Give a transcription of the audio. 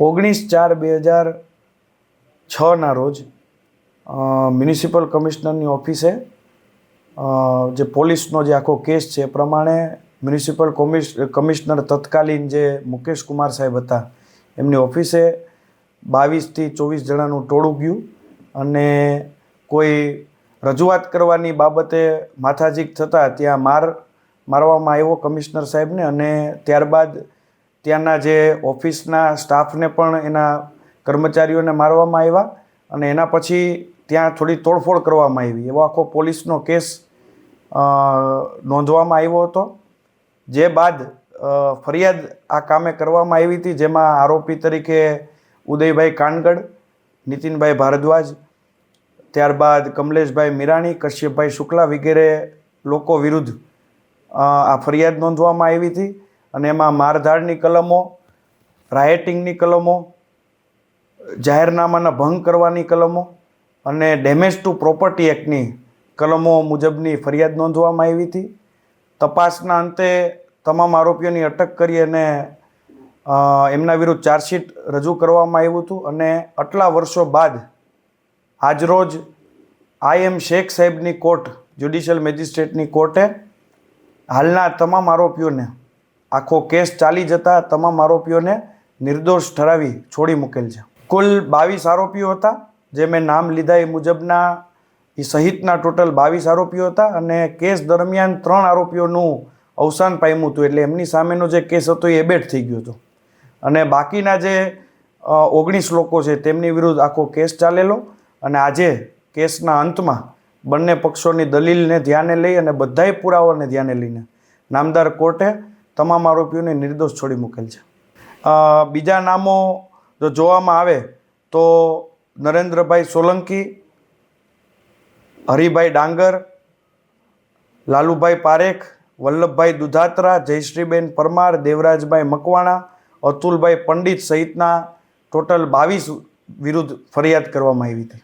ઓગણીસ ચાર બે હજાર છના રોજ મ્યુનિસિપલ કમિશનરની ઓફિસે જે પોલીસનો જે આખો કેસ છે એ પ્રમાણે મ્યુનિસિપલ કોમિશ, કમિશનર તત્કાલીન જે મુકેશ કુમાર સાહેબ હતા, એમની ઓફિસે બાવીસથી ચોવીસ જણાનું ટોળું ગયું અને કોઈ રજૂઆત કરવાની બાબતે માથાજીક થતાં ત્યાં માર, મારવામાં આવ્યો કમિશનર સાહેબને અને ત્યારબાદ ત્યાંના જે ઓફિસના સ્ટાફને પણ એના કર્મચારીઓને મારવામાં આવ્યા અને એના પછી ત્યાં થોડી તોડફોડ કરવામાં આવી. એવો આખો પોલીસનો કેસ નોંધવામાં આવ્યો હતો. જે બાદ ફરિયાદ આ કામે કરવામાં આવી હતી, જેમાં આરોપી તરીકે ઉદયભાઈ કાનગડ, નીતિનભાઈ ભારદ્વાજ, ત્યારબાદ કમલેશભાઈ મીરાણી, કશ્યપભાઈ શુક્લા વગેરે લોકો વિરુદ્ધ આ ફરિયાદ નોંધવામાં આવી હતી. અને એમાં મારધાડની કલમો રાયટિંગની કલમો, જાહેરનામાના ભંગ કરવાની કલમો અને ડેમેજ ટુ પ્રોપર્ટી એક્ટની કલમો મુજબની ફરિયાદ નોંધવામાં આવી હતી. તપાસના અંતે તમામ આરોપીઓની અટક કરી અને એમના વિરુદ્ધ ચાર્જશીટ રજૂ કરવામાં આવ્યું હતું અને આટલા વર્ષો બાદ આજરોજ આઈ એમ શેખ સાહેબની કોર્ટ, જ્યુડિશિયલ મેજિસ્ટ્રેટની કોર્ટે હાલના તમામ આરોપીઓને આખો કેસ ચાલી જતા તમામ આરોપીઓને નિર્દોષ ઠરાવી છોડી મૂકેલ છે. કુલ બાવીસ આરોપીઓ હતા, જે મેં નામ લીધા એ મુજબના એ સહિતના ટોટલ બાવીસ આરોપીઓ હતા અને કેસ દરમિયાન ત્રણ આરોપીઓનું અવસાન પામ્યું હતું એટલે એમની સામેનો જે કેસ હતો એ એબેટ થઈ ગયો હતો. અને બાકીના જે ઓગણીસ લોકો છે તેમની વિરુદ્ધ આખો કેસ ચાલેલો અને આજે કેસના અંતમાં બંને પક્ષોની દલીલને ધ્યાને લઈ અને બધાય પુરાવાને ધ્યાને લઈને નામદાર કોર્ટે તમામ આરોપીઓને નિર્દોષ છોડી મૂકેલ છે. બીજા નામો જો જોવામાં આવે તો નરેન્દ્રભાઈ સોલંકી, હરિભાઈ ડાંગર, લાલુભાઈ પારેખ, વલ્લભભાઈ દુધાત્રા, જયશ્રીબેન પરમાર, દેવરાજભાઈ મકવાણા, અતુલભાઈ પંડિત સહિતના ટોટલ બાવીસ વિરુદ્ધ ફરિયાદ કરવામાં આવી હતી.